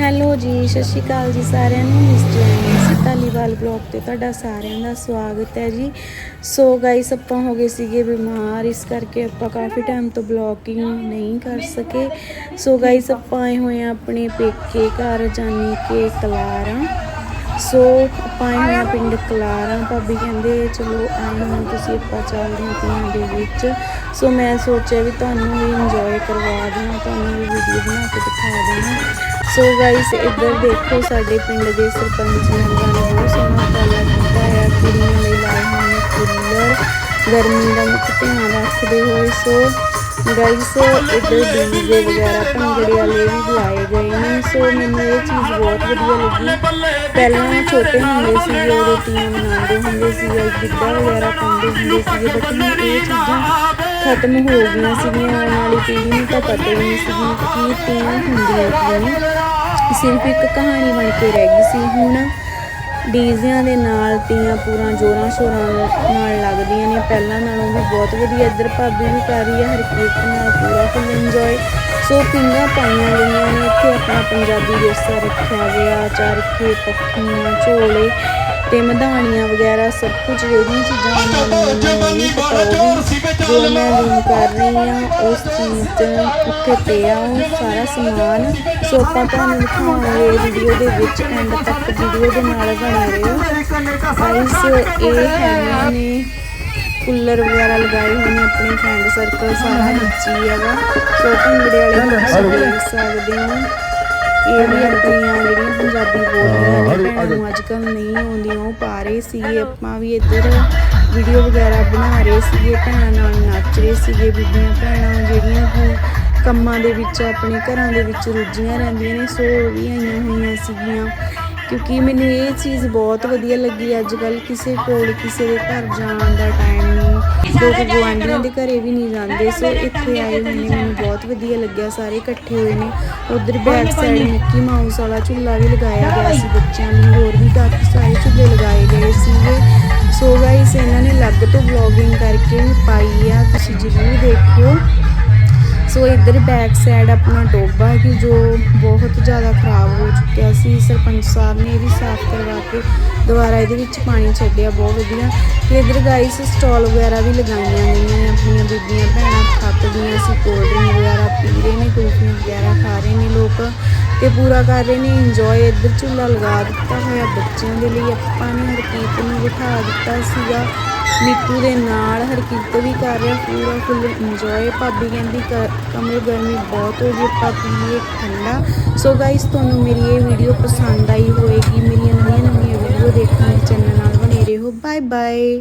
Hello ਜੀ, ਸਤਿ ਸ਼੍ਰੀ ਅਕਾਲ ਜੀ ਸਾਰਿਆਂ ਨੂੰ ਮਿਸਟਰ ਧਾਲੀਵਾਲ ਬਲੌਗ ਤੇ ਤੁਹਾਡਾ ਸਾਰਿਆਂ ਦਾ ਸਵਾਗਤ ਹੈ ਜੀ। ਸੋ ਗਾਇਸ ਆਪਾਂ ਹੋ ਗਏ ਸੀਗੇ ਬਿਮਾਰ, ਇਸ ਕਰਕੇ ਆਪਾਂ ਕਾਫੀ ਟਾਈਮ ਤੋਂ ਬਲੌਗਿੰਗ ਨਹੀਂ ਕਰ ਸਕੇ। ਸੋ ਗਾਇਸ ਆਪਾਂ ਆਏ ਹੋਏ ਆ ਆਪਣੇ ਪੇਕੇ ਘਰ ਜਾਨੀ ਕੇ ਕਲਾਰਾਂ ਸੋ ਆਪਾਂ ਆਏ ਹੋਏ ਪਿੰਡ ਕਲਾਰਾਂ, ਭਾਬੀ ਕਹਿੰਦੇ, ਚਲੋ, ਆਏ ਹੋਏ ਤੁਸੀਂ ਆਪਾਂ ਚੱਲਦੇ ਹਾਂ ਤੀਆਂ ਦੇ ਵਿੱਚ। ਸੋ ਮੈਂ ਸੋਚਿਆ ਵੀ ਤੁਹਾਨੂੰ ਵੀ ਇੰਜੋਏ ਕਰਵਾ ਦੇਣਾ ਤੁਹਾਨੂੰ ਵੀ ਵੀਡੀਓ ਬਣਾ ਕੇ ਦਿਖਾ ਦੇਣਾ ਸੋ ਗਾਇਸ ਇੱਧਰ ਦੇਖੋ ਸਾਡੇ ਪਿੰਡ ਦੇ ਸਰਪੰਚ ਮੈਂਬਰਾਂ ਨੇ ਬਹੁਤ ਸੋਹਣਾ ਉਪਰਾਲਾ ਕੀਤਾ ਹੈ ਕੁੜੀਆਂ ਲਈ ਲਾਏ ਹੋਏ ਨੇ ਕੂਲਰ ਗਰਮੀ ਦਾ ਮੁੱਖ ਧਿਆਨ ਰੱਖਦੇ ਹੋਏ ਸੋ ਗਾਇਸ ਇੱਧਰ ਡੀਜੇ ਵਗੈਰਾ ਭੰਗੜੇ ਵਾਲੇ ਵੀ ਬੁਲਾਏ ਗਏ ਨੇ ਸੋ ਮੈਨੂੰ ਇਹ ਚੀਜ਼ ਬਹੁਤ ਵਧੀਆ ਲੱਗੀ। ਪਹਿਲਾਂ ਛੋਟੇ ਹੁੰਦੇ ਸੀ ਉਦੋਂ ਤੀਆਂ ਮਨਾਉਂਦੇ ਹੁੰਦੇ ਸੀ ਗਿੱਧਾ ਵਗੈਰਾ ਪਾਉਂਦੇ ਹੁੰਦੇ ਸੀਗੇ ਬਟ ਹੁਣ ਇਹ ਚੀਜ਼ਾਂ ਖਤਮ ਹੋ ਗਈਆਂ ਸੀਗੀਆਂ, ਆਉਣ ਵਾਲੀ ਪੀੜ੍ਹੀ ਨੂੰ ਤਾਂ ਪਤਾ ਹੀ ਨਹੀਂ ਸੀ ਕਿ ਤੀਆਂ ਹੁੰਦੀਆਂ ਨੇ। ਸਿਰਫ ਇੱਕ ਕਹਾਣੀ ਬਣ ਕੇ ਰਹਿ ਗਈ ਸੀ। ਹੁਣ ਡੀਜ਼ਿਆਂ ਦੇ ਨਾਲ ਤੀਆਂ ਪੂਰਾ ਜੋਰਾਂ ਸ਼ੋਰਾਂ ਨਾਲ ਲੱਗਦੀਆਂ ਨੇ। ਪਹਿਲਾਂ ਨਾਲੋਂ ਵੀ ਬਹੁਤ ਵਧੀਆ। ਇੱਧਰ ਭਾਬੀ ਵੀ ਕਰ ਰਹੀ ਹੈ। ਹਰਕੀਰਤ ਨਾਲ ਪੂਰਾ ਫੁੱਲ ਇੰਜੋਏ ਸੋ ਪਿੰਗਾਂ ਪਾਈਆਂ ਗਈਆਂ ਨੇ। ਇੱਥੇ ਆਪਣਾ ਪੰਜਾਬੀ ਵਿਰਸਾ ਰੱਖਿਆ ਗਿਆ। ਚਰਖੇ ਪੱਖੀਆਂ, ਝੋਲੇ ਤੇ ਮਧਾਣੀਆਂ ਵਗੈਰਾ ਸਭ ਕੁਝ ਜਿਹੜੀਆਂ ਚੀਜ਼ਾਂ ਮੈਨੂੰ ਜੋ ਮੈਂ ਜ਼ੂਮ ਕਰ ਰਹੀ ਹਾਂ ਉਸ ਚੀਜ਼ 'ਚ ਉੱਥੇ ਪਿਆ ਉਹ ਸਾਰਾ ਸਮਾਨ। ਸੋ ਆਪਾਂ ਤੁਹਾਨੂੰ ਦਿਖਾਵਾਂਗੇ ਵੀਡੀਓ ਦੇ ਵਿੱਚ ਐਂਡ ਤੱਕ ਵੀਡੀਓ ਦੇ ਨਾਲ ਬਣੇ ਰਹੋ। ਗਾਇਸ ਇਹ ਹੈਗੇ ਨੇ ਕੂਲਰ ਵਗੈਰਾ ਲਗਾਏ ਹੋਏ ਨੇ ਆਪਣੇ ਫਰੈਂਡ ਸਰਕਲ ਸਾਰਾ ਨੀਚੀ ਹੈਗਾ। ਸੋ ਭੰਗੜੇ ਵਾਲੇ ਤੁਸੀਂ ਦੇਖ ਸਕਦੇ ਹੋ। ਇਹ ਵੀ ਆਪਣੀਆਂ ਜਿਹੜੀਆਂ ਪੰਜਾਬੀ ਬੋਲੀਆਂ ਨੇ ਭੈਣਾਂ ਨੂੰ ਅੱਜ ਕੱਲ੍ਹ ਨਹੀਂ ਆਉਂਦੀਆਂ ਉਹ ਪਾ ਰਹੇ ਸੀਗੇ। ਆਪਾਂ ਵੀ ਇੱਧਰ ਵੀਡੀਓ ਵਗੈਰਾ ਬਣਾ ਰਹੇ ਸੀਗੇ ਭੈਣਾਂ ਨਾਲ ਨੱਚ ਰਹੇ ਸੀਗੇ ਬੀਬੀਆਂ ਭੈਣਾਂ ਜਿਹੜੀਆਂ ਕਿ ਕੰਮਾਂ ਦੇ ਵਿੱਚ ਆਪਣੇ ਘਰਾਂ ਦੇ ਵਿੱਚ ਰੁੱਝੀਆਂ ਰਹਿੰਦੀਆਂ ਨੇ ਸੋ ਉਹ ਵੀ ਆਈਆਂ ਹੋਈਆਂ ਸੀਗੀਆਂ। ਕਿਉਂਕਿ ਮੈਨੂੰ ਇਹ ਚੀਜ਼ ਬਹੁਤ ਵਧੀਆ ਲੱਗੀ ਅੱਜ ਕੱਲ ਕਿਸੇ ਕੋਲ ਕਿਸੇ ਦੇ ਘਰ ਜਾਣ ਦਾ ਟਾਈਮ ਨਹੀਂ। ਲੋਕ ਗੁਆਂਢੀਆਂ ਦੇ ਘਰੇ ਵੀ ਨਹੀਂ ਜਾਂਦੇ ਸੋ ਇੱਥੇ ਆਏ ਹੋਏ ਨੇ ਮੈਨੂੰ ਬਹੁਤ ਵਧੀਆ ਲੱਗਿਆ ਸਾਰੇ ਇਕੱਠੇ ਹੋਏ ਨੇ। ਉਧਰ ਬੈਕ ਸਾਈਡ ਮਿੱਕੀ ਮਾਊਸ ਵਾਲਾ ਝੂਲਾ ਵੀ ਲਗਾਇਆ ਗਿਆ ਸੀ ਬੱਚਿਆਂ ਲਈ ਹੋਰ ਵੀ ਕਾਫੀ ਸਾਰੇ ਝੂਲੇ ਲਗਾਏ ਗਏ ਸੀਗੇ। ਸੋ ਗਾਇਸ ਤੋਂ ਵਲੌਗਿੰਗ ਕਰਕੇ ਪਾਈ ਆ, ਤੁਸੀਂ ਜ਼ਰੂਰ ਦੇਖਿਓ। ਸੋ ਇੱਧਰ ਬੈਕ ਸਾਈਡ ਆਪਣਾ ਟੋਬਾ ਕਿ ਜੋ ਬਹੁਤ ਜ਼ਿਆਦਾ ਖਰਾਬ ਹੋ ਚੁੱਕਿਆ ਸੀ। ਸਰਪੰਚ ਸਾਹਿਬ ਨੇ ਇਹ ਵੀ ਸਾਫ਼ ਕਰਵਾ ਕੇ ਦੁਬਾਰਾ ਇਹਦੇ ਵਿੱਚ ਪਾਣੀ ਛੱਡਿਆ, ਬਹੁਤ ਵਧੀਆ। ਤੇ ਇੱਧਰ ਗਾਈਸ ਸਟਾਲ ਵਗੈਰਾ ਵੀ ਲਗਾਈਆਂ ਗਈਆਂ ਨੇ, ਆਪਣੀਆਂ ਬੀਬੀਆਂ ਭੈਣਾਂ ਥੱਕ ਗਈਆਂ ਸੀ ਕੋਲਡ ਡਰਿੰਕ ਵਗੈਰਾ ਪੀ ਰਹੇ ਨੇ ਕੁਲਫੀਆਂ ਵਗੈਰਾ ਖਾ ਰਹੇ ਨੇ ਲੋਕ। ਤੇ ਪੂਰਾ ਕਰ ਰਹੇ ਨੇ ਇੰਜੋਏ ਇੱਧਰ ਝੂਲਾ ਲਗਾ ਦਿੱਤਾ ਹੋਇਆ ਬੱਚਿਆਂ ਦੇ ਲਈ, ਆਪਾਂ ਨੇ ਹਰਕੀਤ ਨੂੰ ਬਿਠਾ ਦਿੱਤਾ ਸੀਗਾ। ਨੀਤੂ ਦੇ ਨਾਲ ਹਰਕੀਤ ਵੀ ਕਰ ਰਿਹਾ ਪੂਰਾ ਫੁੱਲ ਇੰਜੋਏ ਭਾਬੀ ਕਹਿੰਦੀ, ਕ- ਕਮਲ ਗਰਮੀ ਬਹੁਤ ਹੋ ਗਈ, ਆਪਾਂ ਪੀਏ ਠੰਡਾ। ਸੋ ਗਾਇਸ ਤੁਹਾਨੂੰ ਮੇਰੀ ਇਹ ਵੀਡੀਓ ਪਸੰਦ ਆਈ ਹੋਵੇਗੀ ਮੇਰੀਆਂ ਨਵੀਆਂ ਨਵੀਆਂ ਵੀਡੀਓ ਦੇਖਣ ਲਈ ਚੈਨਲ ਨਾਲ ਬਣੇ ਰਹੋ। Bye bye